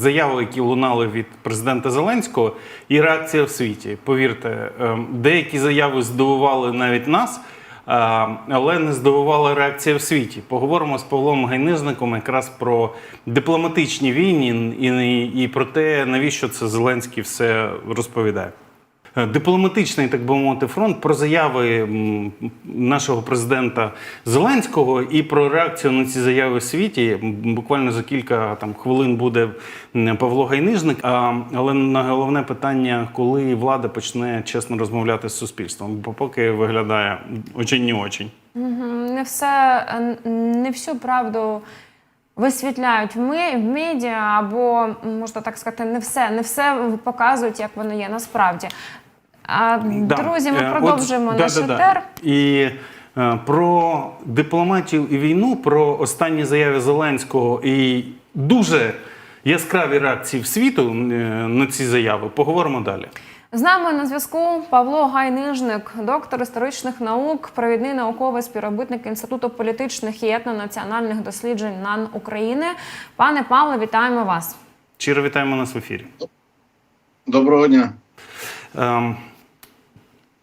заяви, які лунали від президента Зеленського, і реакція в світі. Повірте, е, деякі заяви здивували навіть нас. Але не здивувала реакція в світі. Поговоримо з Павлом Гайнижником якраз про дипломатичні війни і про те, навіщо це Зеленський все розповідає. Е, Дипломатичний, так би мовити, фронт про заяви нашого президента Зеленського і про реакцію на ці заяви в світі. Буквально за кілька там хвилин буде Павло Гайнижник. Але на головне питання, коли влада почне чесно розмовляти з суспільством, бо поки виглядає очень не очень. Не все, не всю правду висвітляють ме- в медіа, або можна так сказати, не все, не все показують, як воно є насправді. А, Да. Друзі, ми Е, от, продовжуємо да, наш да, да. етер. І е, про дипломатію і війну, про останні заяви Зеленського і дуже яскраві реакції в світу е, на ці заяви. Поговоримо далі. З нами на зв'язку Павло Гайнижник, доктор історичних наук, провідний науковий співробітник Інституту політичних і етнонаціональних досліджень НАН України. Пане Павло, вітаємо вас. Щиро вітаємо нас в ефірі. Доброго дня. Ем,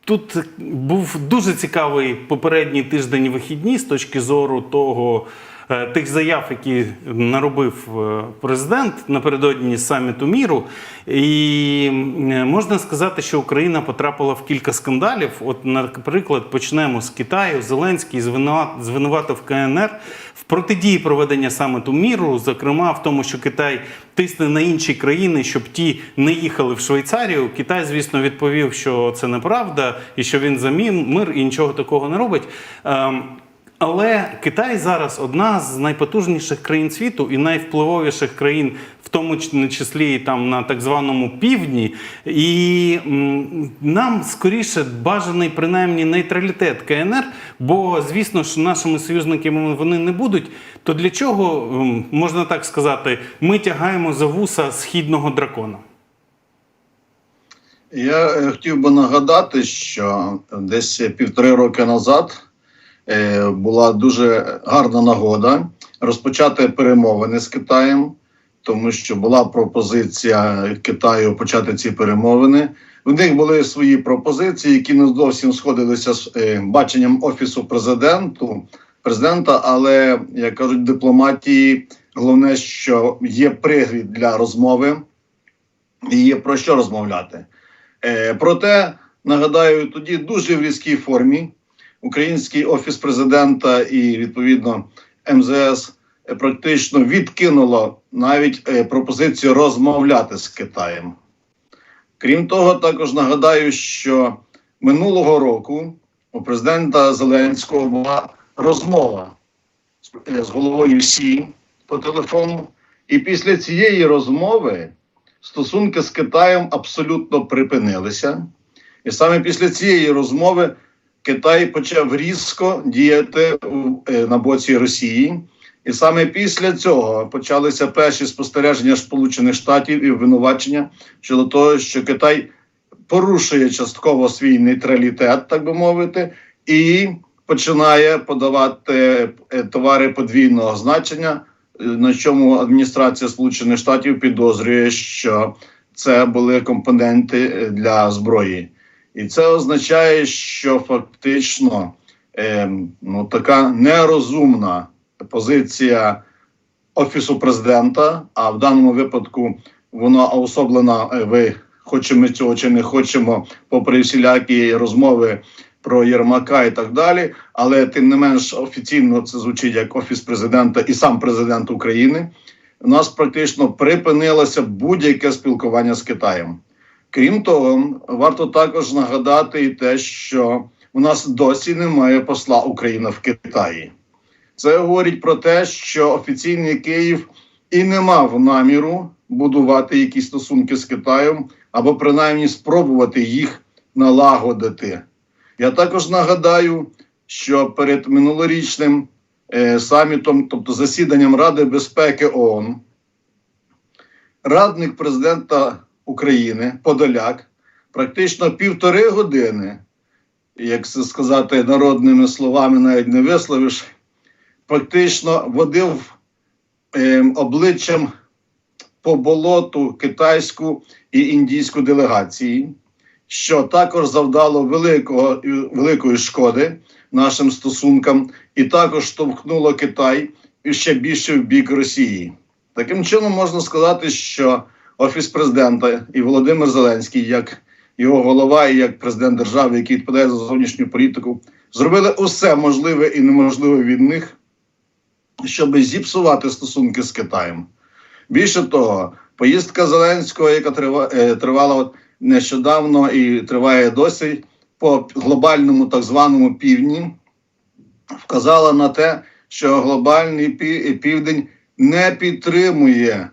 Тут був дуже цікавий попередній тиждень вихідні з точки зору того, тих заяв, які наробив е, президент напередодні саміту міру. І е, можна сказати, що Україна потрапила в кілька скандалів. От, наприклад, почнемо з Китаю. Зеленський звинуват- звинуватив КНР в протидії проведення саміту міру, зокрема в тому, що Китай тисне на інші країни, щоб ті не їхали в Швейцарію. Китай, звісно, відповів, що це неправда і що він за мир і нічого такого не робить. Але Китай зараз одна з найпотужніших країн світу і найвпливовіших країн, в тому числі там на так званому півдні. І нам скоріше бажаний принаймні нейтралітет КНР, бо звісно ж нашими союзниками вони не будуть. То для чого можна так сказати, ми тягаємо за вуса східного дракона? Я е, хотів би нагадати, що десь півтори роки назад була дуже гарна нагода розпочати перемовини з Китаєм, тому що була пропозиція Китаю почати ці перемовини. В них були свої пропозиції, які не зовсім сходилися з е, баченням офісу президенту президента. Але як кажуть, дипломатії головне, що є пригрід для розмови, і є про що розмовляти. Е, проте нагадаю, тоді дуже в різкій формі український офіс президента і відповідно МЗС е, практично відкинуло навіть е, пропозицію розмовляти з Китаєм. Крім того, також нагадаю, що минулого року у президента Зеленського була розмова е, з головою СІ по телефону, і після цієї розмови стосунки з Китаєм абсолютно припинилися. І саме після цієї розмови Китай почав різко діяти е, на боці Росії. І саме після цього почалися перші спостереження Сполучених Штатів і обвинувачення щодо того, що Китай порушує частково свій нейтралітет, так би мовити, і починає подавати е, товари подвійного значення, е, на чому адміністрація Сполучених Штатів підозрює, що це були компоненти для зброї. І це означає, що фактично ем, ну, така нерозумна позиція офісу президента, а в даному випадку вона особлена. е, Ви хочемо цього чи не хочемо, попри всілякі розмови про Єрмака і так далі. Але тим не менш офіційно це звучить як офіс президента і сам президент України. У нас практично припинилося будь-яке спілкування з Китаєм. Крім того, варто також нагадати і те, що у нас досі немає посла України в Китаї. Це говорить про те, що офіційний Київ і не мав наміру будувати якісь стосунки з Китаєм або принаймні спробувати їх налагодити. Я також нагадаю, що перед минулорічним е, самітом, тобто засіданням Ради безпеки ООН, радник президента України Подоляк практично півтори години, як це сказати народними словами, навіть не висловиш, практично водив е, обличчям по болоту китайську і індійську делегації, що також завдало великого, великої шкоди нашим стосункам, і також штовхнуло Китай ще більше в бік Росії. Таким чином можна сказати, що Офіс президента і Володимир Зеленський, як його голова і як президент держави, який відповідає за зовнішню політику, зробили усе можливе і неможливе від них, щоб зіпсувати стосунки з Китаєм. Більше того, поїздка Зеленського, яка е, тривала нещодавно і триває досі по глобальному так званому півдні, вказала на те, що глобальний південь не підтримує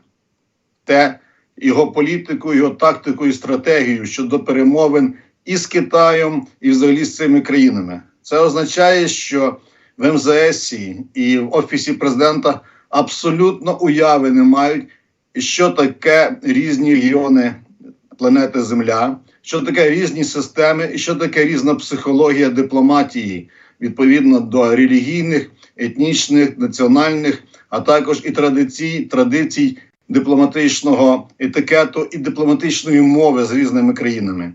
те його політику, його тактику і стратегію щодо перемовин і з Китаєм, і взагалі з цими країнами. Це означає, що в МЗС і в офісі президента абсолютно уяви не мають, що таке різні регіони планети Земля, що таке різні системи, і що таке різна психологія дипломатії відповідно до релігійних, етнічних, національних, а також і традицій, традицій дипломатичного етикету і дипломатичної мови з різними країнами.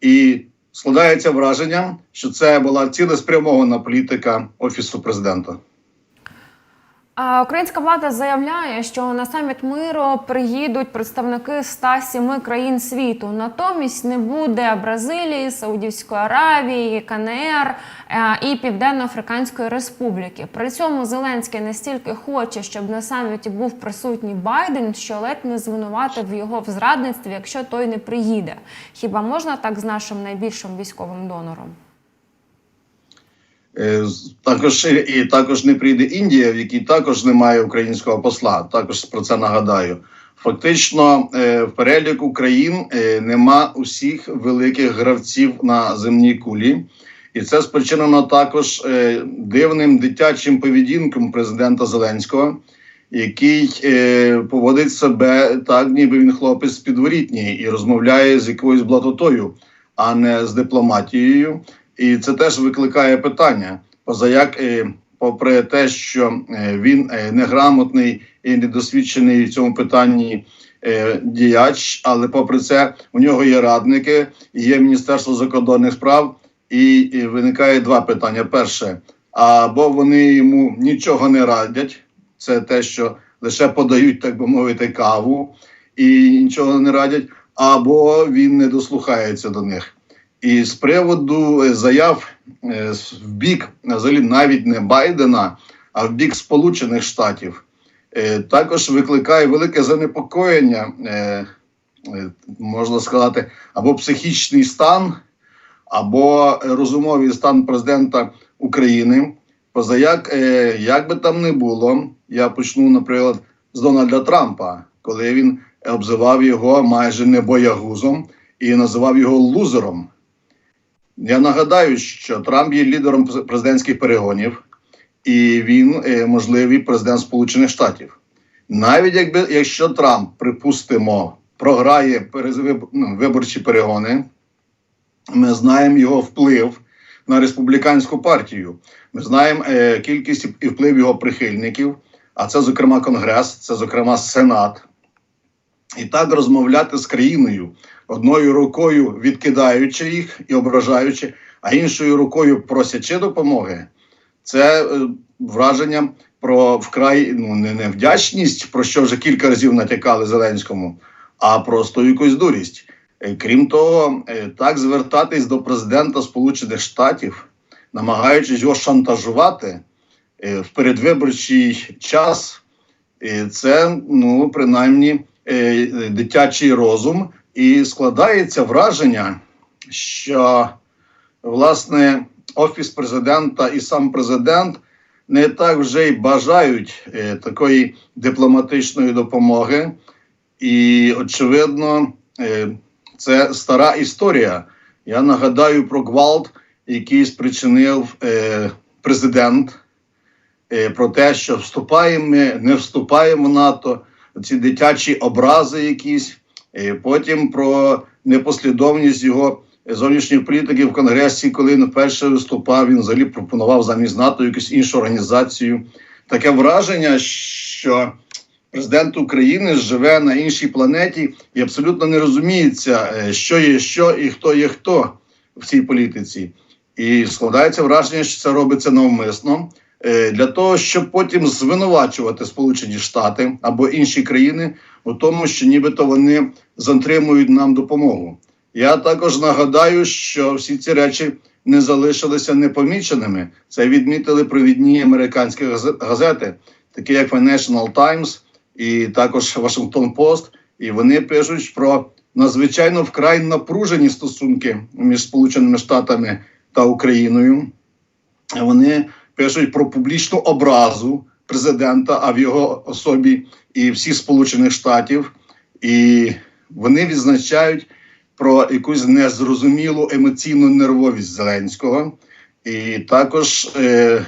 І складається враження, що це була цілеспрямована політика офісу президента. Українська влада заявляє, що на саміт миру приїдуть представники 107 країн світу. Натомість не буде Бразилії, Саудівської Аравії, КНР е, і Південно-Африканської Республіки. При цьому Зеленський настільки хоче, щоб на саміті був присутній Байден, що ледь не звинуватив його в зрадництві, якщо той не приїде. Хіба можна так з нашим найбільшим військовим донором? Е, Також і- і також не прийде Індія, в якій також немає українського посла. Також про це нагадаю. Фактично, е, в переліку країн е, нема усіх великих гравців на земній кулі, і це спричинено також е, дивним дитячим поведінком президента Зеленського, який е, поводить себе так, ніби він хлопець підворітній і розмовляє з якоюсь блатотою, а не з дипломатією. І це теж викликає питання. Позаяк, е, попри те, що е, він е, неграмотний і недосвідчений в цьому питанні діяч, але попри це у нього є радники, є Міністерство закордонних справ, і виникає два питання: перше, або вони йому нічого не радять, це те, що лише подають, так би мовити, каву і нічого не радять, або він не дослухається до них. І з приводу е, заяв е, в бік взагалі навіть не Байдена, а в бік Сполучених Штатів, е, також викликає велике занепокоєння, можна сказати, або психічний стан, або розумовий стан президента України. Позаяк, як би там не було, я почну, наприклад, з Дональда Трампа, коли він обзивав його майже не боягузом і називав його лузером. Я нагадаю, що Трамп є лідером президентських перегонів, і він е, можливий президент Сполучених Штатів. Навіть якби якщо Трамп, припустимо, програє ну, виборчі перегони, ми знаємо його вплив на республіканську партію. Ми знаємо е, кількість і вплив його прихильників, а це, зокрема, Конгрес, це, зокрема, Сенат. І так розмовляти з країною одною рукою відкидаючи їх і ображаючи, а іншою рукою просячи допомоги, це е, враження про вкрай ну не невдячність, про що вже кілька разів натякали Зеленському, а просто якусь дурість. Е, Крім того, е, так звертатись до президента Сполучених Штатів, намагаючись його шантажувати в передвиборчий час, це ну принаймні дитячий розум, і складається враження, що власне офіс президента і сам президент не так вже й бажають е, такої дипломатичної допомоги, і очевидно, е, це стара історія. Я нагадаю про гвалт, який спричинив е, президент, про те, що вступаємо ми, не вступаємо в НАТО, ці дитячі образи якісь. Е, Потім про непослідовність його зовнішньої політики в Конгресі, коли він вперше виступав, він взагалі пропонував замість НАТО якусь іншу організацію. Таке враження, що президент України живе на іншій планеті і абсолютно не розуміється, е, що є що і хто є хто в цій політиці. І складається враження, що це робиться навмисно для того, щоб потім звинувачувати Сполучені Штати або інші країни у тому, що нібито вони затримують нам допомогу. Я також нагадаю, що всі ці речі не залишилися непоміченими. Це відмітили провідні американські газе- газети, такі як Financial Times і також Washington Post. І вони пишуть про надзвичайно вкрай напружені стосунки між Сполученими Штатами та Україною. Вони пишуть про публічну образу президента, а в його особі і всіх Сполучених Штатів. І вони відзначають про якусь незрозумілу емоційну нервовість Зеленського. І також е,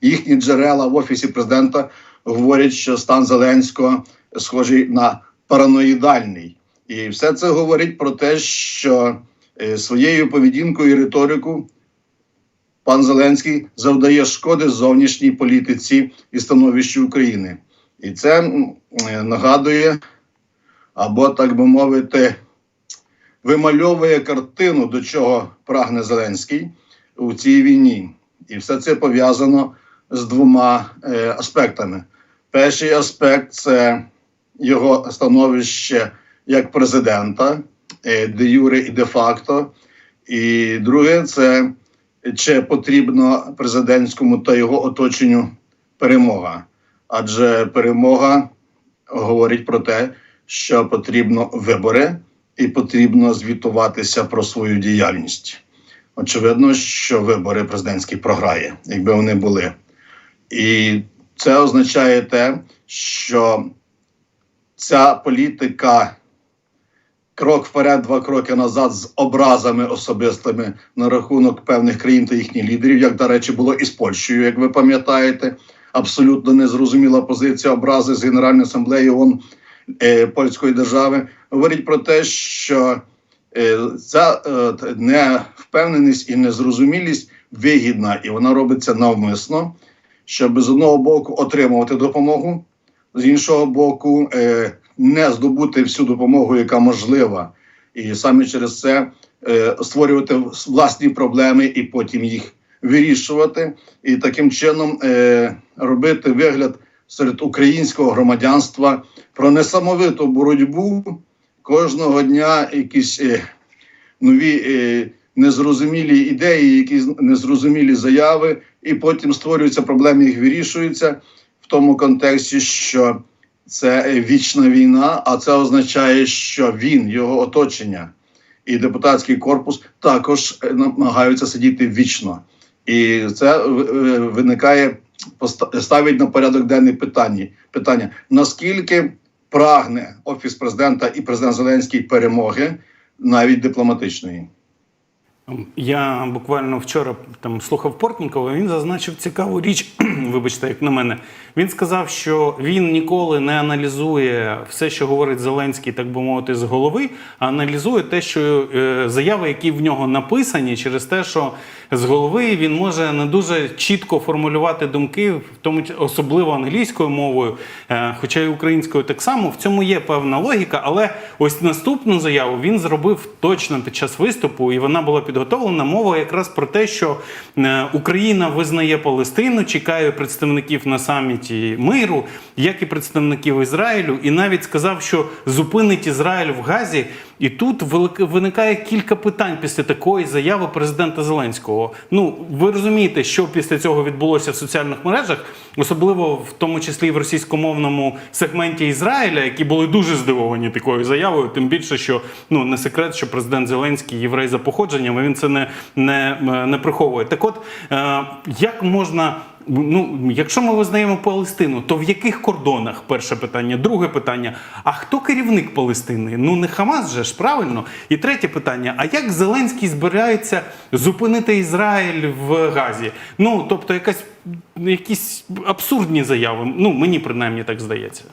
їхні джерела в офісі президента говорять, що стан Зеленського схожий на параноїдальний. І все це говорить про те, що е, своєю поведінкою і риторику пан Зеленський завдає шкоди зовнішній політиці і становищу України. І це е, нагадує, або, так би мовити, вимальовує картину, до чого прагне Зеленський у цій війні. І все це пов'язано з двома е, аспектами. Перший аспект це його становище як президента, е, де юре і де факто. І друге, це чи потрібно президентському та його оточенню перемога. Адже перемога говорить про те, що потрібно вибори і потрібно звітуватися про свою діяльність. Очевидно, що вибори президентські програє, якби вони були. І це означає те, що ця політика крок вперед, два кроки назад з образами особистими на рахунок певних країн та їхніх лідерів, як, до речі, було і з Польщею, як ви пам'ятаєте, абсолютно незрозуміла позиція образи з Генеральної асамблеї ООН е, польської держави, говорить про те, що е, ця е, невпевненість і незрозумілість вигідна, і вона робиться навмисно, щоб з одного боку отримувати допомогу, з іншого боку, е, не здобути всю допомогу, яка можлива, і саме через це е, створювати власні проблеми і потім їх вирішувати, і таким чином е, робити вигляд серед українського громадянства про несамовиту боротьбу кожного дня якісь е, нові е, незрозумілі ідеї, якісь незрозумілі заяви, і потім створюються проблеми, їх вирішуються в тому контексті, що це вічна війна, а це означає, що він, його оточення і депутатський корпус також е, намагаються сидіти вічно. І це е, виникає, ставить на порядок денний питання, питання наскільки прагне офіс президента і президент Зеленський перемоги, навіть дипломатичної. Я буквально вчора там слухав Портнікова. Він зазначив цікаву річ. Вибачте, як на мене. Він сказав, що він ніколи не аналізує все, що говорить Зеленський, так би мовити, з голови, а аналізує те, що е, заяви, які в нього написані, через те, що з голови він може не дуже чітко формулювати думки, в тому особливо англійською мовою, е, хоча й українською так само. В цьому є певна логіка, але ось наступну заяву він зробив точно під час виступу, і вона була підготовлена. Мова якраз про те, що е, Україна визнає Палестину, чекає представників на саміті миру, як і представників Ізраїлю, і навіть сказав, що зупинить Ізраїль в Газі. І тут виникає кілька питань після такої заяви президента Зеленського. Ну ви розумієте, що після цього відбулося в соціальних мережах, особливо в тому числі в російськомовному сегменті Ізраїля, які були дуже здивовані такою заявою. Тим більше, що ну не секрет, що президент Зеленський єврей за походженням, він це не, не, не приховує. Так, от е, як можна. Ну, якщо ми визнаємо Палестину, то в яких кордонах? Перше питання. Друге питання: а хто керівник Палестини? Ну не Хамас же ж правильно. І третє питання: а як Зеленський збирається зупинити Ізраїль в Газі? Ну тобто, якась якісь абсурдні заяви. Ну мені принаймні так здається.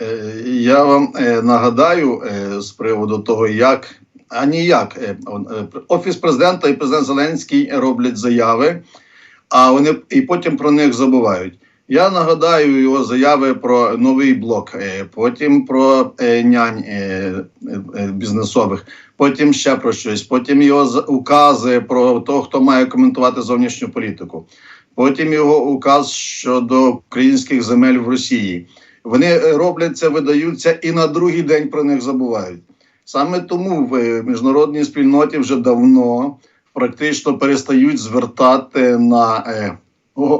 Е, Я вам е, нагадаю е, з приводу того, як а ніяк офіс президента і президент Зеленський роблять заяви, а вони і потім про них забувають. Я нагадаю його заяви про новий блок, е, потім про е, нянь е, бізнесових, потім ще про щось, потім його укази про того, хто має коментувати зовнішню політику, потім його указ щодо українських земель в Росії. Вони роблять це, видаються і на другий день про них забувають. Саме тому в міжнародній спільноті вже давно практично перестають звертати на е,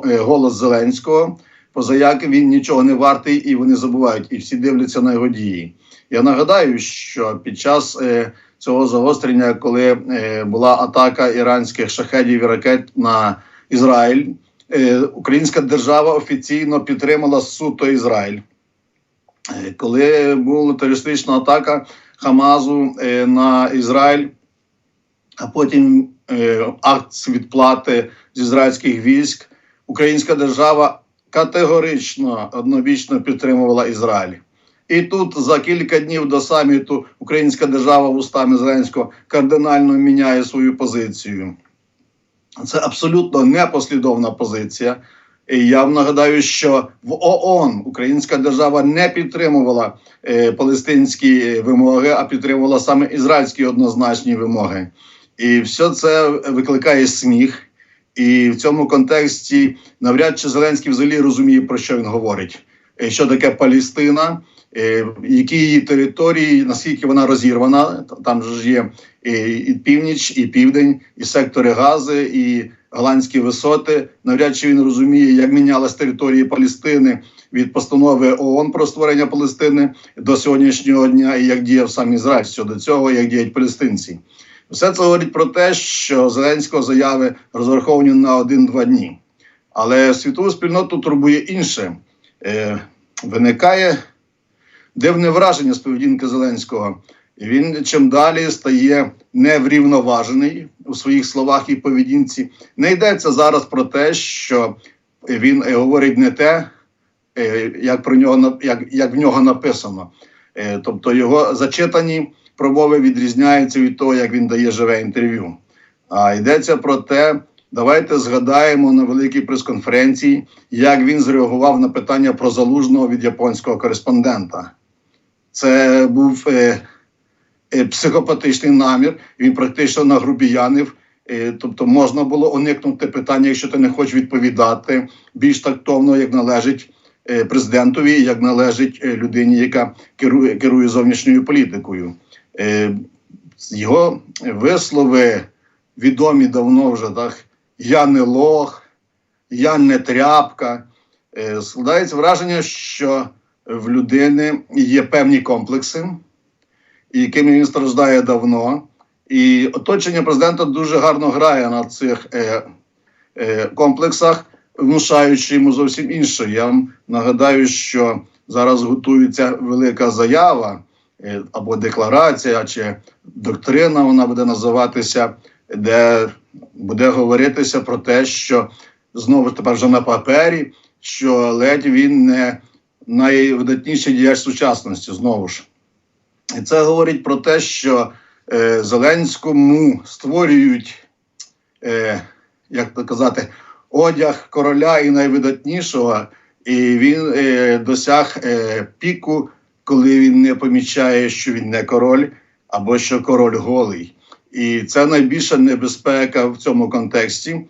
е, голос Зеленського, поза як він нічого не вартий, і вони забувають, і всі дивляться на його дії. Я нагадаю, що під час е, цього загострення, коли була атака іранських шахедів і ракет на Ізраїль, українська держава офіційно підтримала суто Ізраїль. Коли була терористична атака Хамазу на Ізраїль, а потім акт відплати з ізраїльських військ, українська держава категорично однобічно підтримувала Ізраїль. І тут за кілька днів до саміту українська держава вустами Зеленського кардинально міняє свою позицію. Це абсолютно непослідовна позиція. І я вам нагадаю, що в ООН українська держава не підтримувала е, палестинські е, вимоги, а підтримувала саме ізраїльські однозначні вимоги. І все це викликає сміх. І в цьому контексті навряд чи Зеленський взагалі розуміє, про що він говорить. Е, Що таке Палістина, е, які її території, наскільки вона розірвана. Там ж є і, і північ, і південь, і сектори Гази, і голландські висоти. Навряд чи він розуміє, як мінялась території Палестини від постанови ООН про створення Палестини до сьогоднішнього дня, і як діяв сам Ізраїль щодо цього, як діють палестинці. Все це говорить про те, що Зеленського заяви розраховані на один-два дні. Але світову спільноту турбує інше. Е, виникає дивне враження з поведінки Зеленського. Він чим далі стає неврівноважений у своїх словах і поведінці. Не йдеться зараз про те, що він е, говорить не те, е, як про нього як, як в нього написано. Е, Тобто його зачитані промови відрізняються від того, як він дає живе інтерв'ю. А йдеться про те, давайте згадаємо на великій прес-конференції, як він зреагував на питання про залужного від японського кореспондента. Це був е, е, психопатичний намір. Він практично нагрубіянив. Е, тобто можна було уникнути питання, якщо ти не хочеш відповідати більш тактовно, як належить е, президентові, як належить е, людині, яка керує, керує зовнішньою політикою. Е, його вислови відомі давно вже так. Я не лох, я не тряпка. Е, складається враження, що в людини є певні комплекси, якими він страждає давно. І оточення президента дуже гарно грає на цих е, е, комплексах, внушаючи йому зовсім інше. Я вам нагадаю, що зараз готується велика заява або декларація, чи доктрина вона буде називатися, де буде говоритися про те, що знову тепер вже на папері, що ледь він не найвидатніший діяч сучасності знову ж. І це говорить про те, що е, Зеленському створюють, е, як то казати, одяг короля і найвидатнішого, і він е, досяг е, піку, коли він не помічає, що він не король, або що король голий. І це найбільша небезпека в цьому контексті,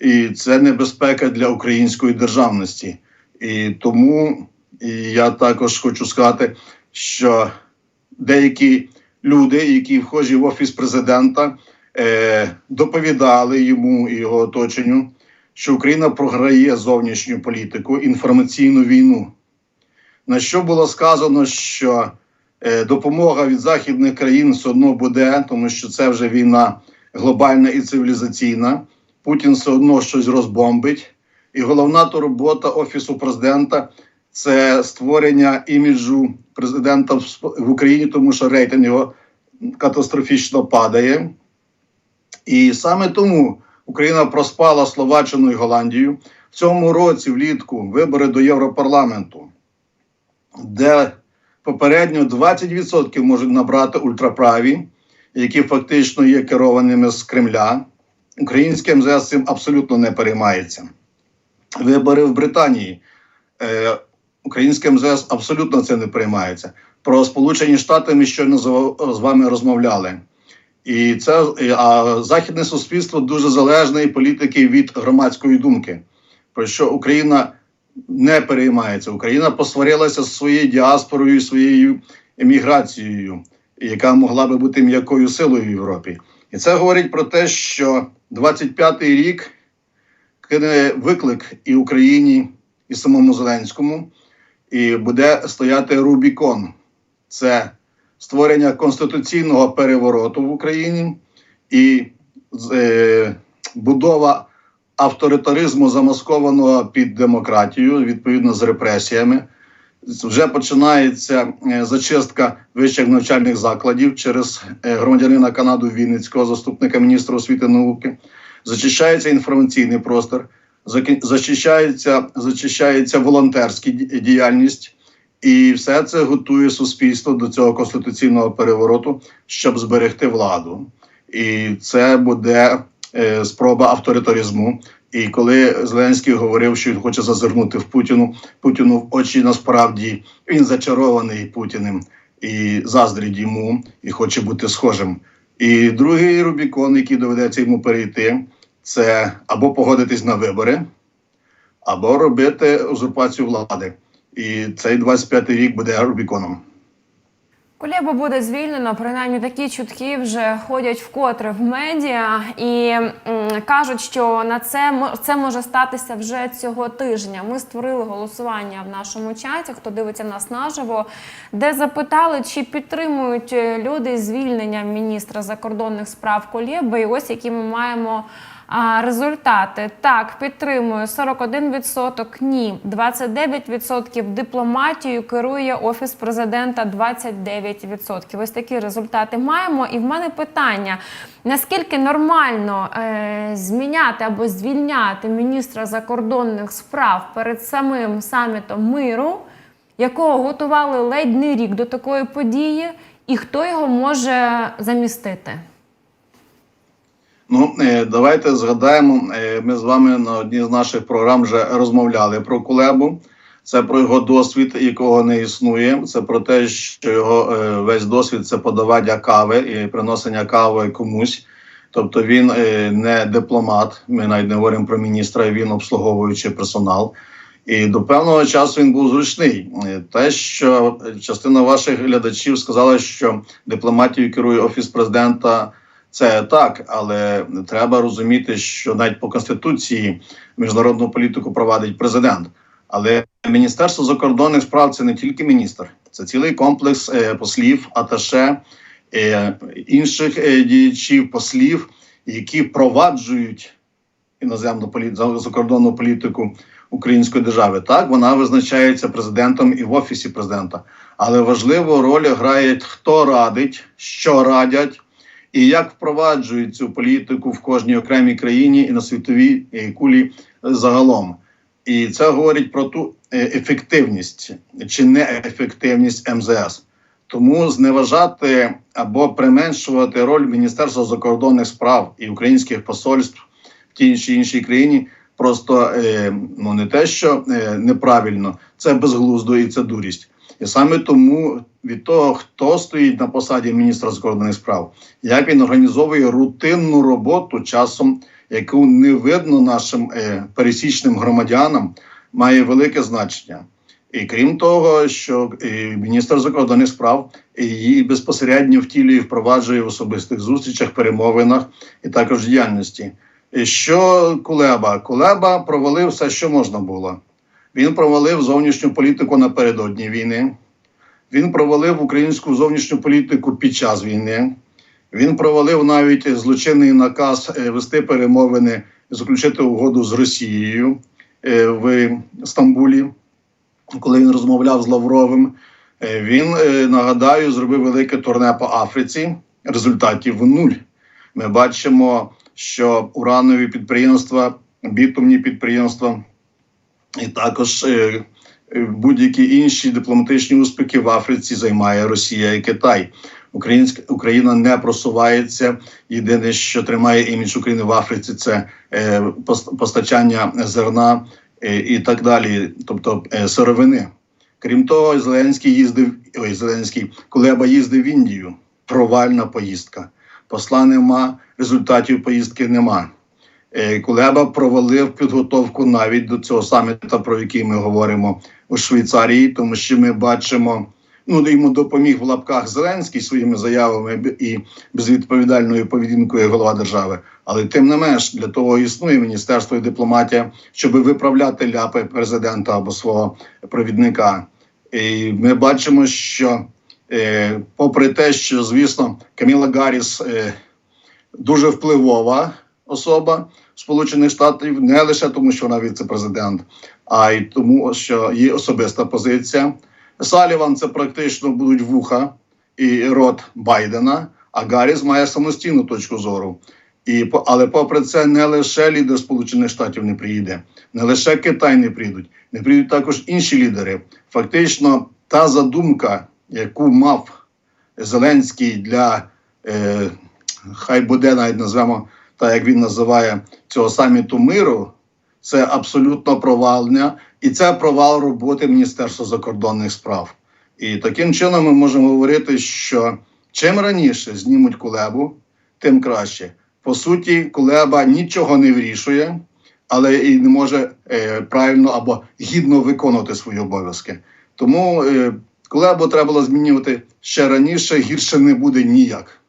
і це небезпека для української державності. І тому і я також хочу сказати, що деякі люди, які вхожі в офіс президента, е, доповідали йому і його оточенню, що Україна програє зовнішню політику, інформаційну війну. На що було сказано, що е, допомога від західних країн все одно буде, тому що це вже війна глобальна і цивілізаційна. Путін все одно щось розбомбить. І головна турбота офісу президента це створення іміджу президента в Україні, тому що рейтинг його катастрофічно падає. І саме тому Україна проспала Словаччину і Голландію в цьому році влітку вибори до Європарламенту, де попередньо 20% можуть набрати ультраправі, які фактично є керованими з Кремля. Українське МЗС цим абсолютно не переймається. Вибори в Британії е, українське МЗС абсолютно це не приймається. Про Сполучені Штати ми щойно з- вами розмовляли. І це а західне суспільство дуже залежне і політики від громадської думки, про що Україна не переймається. Україна посварилася з своєю діаспорою, своєю еміграцією, яка могла би бути м'якою силою в Європі. І це говорить про те, що 25-й рік кине виклик і Україні, і самому Зеленському, і буде стояти Рубікон. Це створення конституційного перевороту в Україні і е, будова авторитаризму, замаскованого під демократію, відповідно з репресіями. Вже починається е, зачистка вищих навчальних закладів через е, громадянина Канаду Вінницького, заступника міністра освіти і науки. Зачищається інформаційний простор, зачищається, зачищається волонтерська діяльність. І все це готує суспільство до цього конституційного перевороту, щоб зберегти владу. І це буде спроба авторитаризму. І коли Зеленський говорив, що він хоче зазирнути в Путіну, Путіну в очі насправді він зачарований Путіним і заздрить йому, і хоче бути схожим. І другий Рубікон, який доведеться йому перейти, це або погодитись на вибори, або робити узурпацію влади. І цей 25-й рік буде Рубіконом. Кулєбу буде звільнено. Принаймні такі чутки вже ходять вкотре в медіа і кажуть, що на це це може статися вже цього тижня. Ми створили голосування в нашому чаті. Хто дивиться нас наживо, де запитали, чи підтримують е, люди звільнення міністра закордонних справ Кулєби. І ось які ми маємо. А, результати так підтримую 41%, ні, 29% дипломатію керує офіс президента 29%. Ось такі результати маємо. І в мене питання: наскільки нормально е, зміняти або звільняти міністра закордонних справ перед самим самітом миру, якого готували ледь не рік до такої події, і хто його може замістити? Ну, е, давайте згадаємо. е, Ми з вами на одній з наших програм вже розмовляли про Кулебу. Це про його досвід, якого не існує. Це про те, що його е, весь досвід це подавання кави і приносення кави комусь. Тобто він не дипломат. Ми навіть не говоримо про міністра, він обслуговуючий персонал. І до певного часу він був зручний. Те, що частина ваших глядачів сказала, що дипломатією керує офіс президента. Це так, але треба розуміти, що навіть по конституції міжнародну політику провадить президент. Але Міністерство закордонних справ це не тільки міністр, це цілий комплекс е, послів, аташе, е, інших е, діячів, послів, які впроваджують іноземну політику, закордонну політику української держави. Так вона визначається президентом і в офісі президента. Але важливу роль грає хто радить, що радять і як впроваджують цю політику в кожній окремій країні і на світовій кулі загалом. І це говорить про ту е, ефективність чи неефективність МЗС. Тому зневажати або применшувати роль Міністерства закордонних справ і українських посольств в тій чи іншій країні просто е, ну не те, що е, неправильно, це безглуздо і це дурість. І саме тому від того, хто стоїть на посаді міністра закордонних справ, як він організовує рутинну роботу часом, яку не видно нашим е, пересічним громадянам, має велике значення. І крім того, що е, міністр закордонних справ її безпосередньо втілює, впроваджує в особистих зустрічах, перемовинах і також діяльності. І що Кулеба? Кулеба провалив все, що можна було. Він провалив зовнішню політику напередодні війни. Він провалив українську зовнішню політику під час війни. Він провалив навіть злочинний наказ е, вести перемовини, заключити угоду з Росією е, в Стамбулі, коли він розмовляв з Лавровим. Е, Він нагадаю зробив велике турне по Африці. Результатів нуль. Ми бачимо, що уранові підприємства, бітумні підприємства і також будь-які інші дипломатичні успіхи в Африці займає Росія і Китай. Українська Україна не просувається. Єдине, що тримає імідж України в Африці, це е, постачання зерна е, і так далі, тобто е, сировини. Крім того, Зеленський їздив, ой, Зеленський, Кулеба їздив в Індію. Провальна поїздка. Посла нема, результатів поїздки нема. Е, Кулеба провалив підготовку навіть до цього саміта, про який ми говоримо у Швейцарії, тому що ми бачимо, ну йому допоміг в лапках Зеленський своїми заявами і безвідповідальною поведінкою голова держави. Але тим не менш для того існує міністерство і дипломатія, щоб виправляти ляпи президента або свого провідника. І ми бачимо, що е, попри те, що звісно Каміла Гарріс е, дуже впливова особа Сполучених Штатів, не лише тому, що вона віце-президент, а й тому, що є особиста позиція. Саліван це практично будуть вуха і рот Байдена, а Гарріс має самостійну точку зору. І але попри це, не лише лідер Сполучених Штатів не приїде, не лише Китай не прийдуть, не прийдуть також інші лідери. Фактично, та задумка, яку мав Зеленський для е, хай буде навіть назвемо так, як він називає цього саміту миру, це абсолютно провальня, і це провал роботи Міністерства закордонних справ. І таким чином ми можемо говорити, що чим раніше знімуть кулебу, тим краще. По суті, кулеба нічого не вирішує, але і не може е, правильно або гідно виконувати свої обов'язки. Тому е, кулебу треба було змінювати ще раніше, гірше не буде ніяк.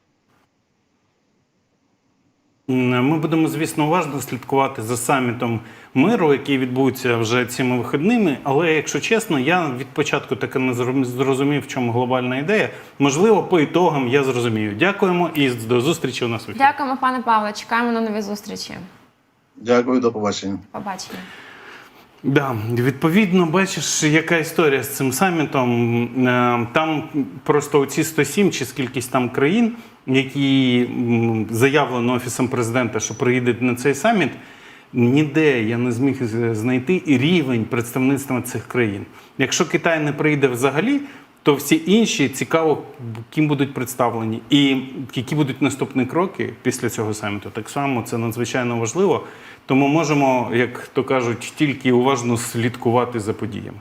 М, Ми будемо, звісно, уважно слідкувати за самітом миру, який відбудеться вже цими вихідними. Але якщо чесно, я від початку таки не зрозумів, в чому глобальна ідея. Можливо, по ітогам я зрозумію. Дякуємо і до зустрічі у нас в ефірі. Дякуємо, пане Павле. Чекаємо на нові зустрічі. Дякую, до побачення. Побачення. Да, відповідно, бачиш, яка історія з цим самітом. Е, Там просто оці 107 чи скількись там країн, які заявлено офісом президента, що приїдуть на цей саміт. Ніде я не зміг знайти рівень представництва цих країн. Якщо Китай не прийде взагалі, то всі інші цікаво, ким будуть представлені, і які будуть наступні кроки після цього саміту. Так само це надзвичайно важливо. Тому можемо, як то кажуть, тільки уважно слідкувати за подіями.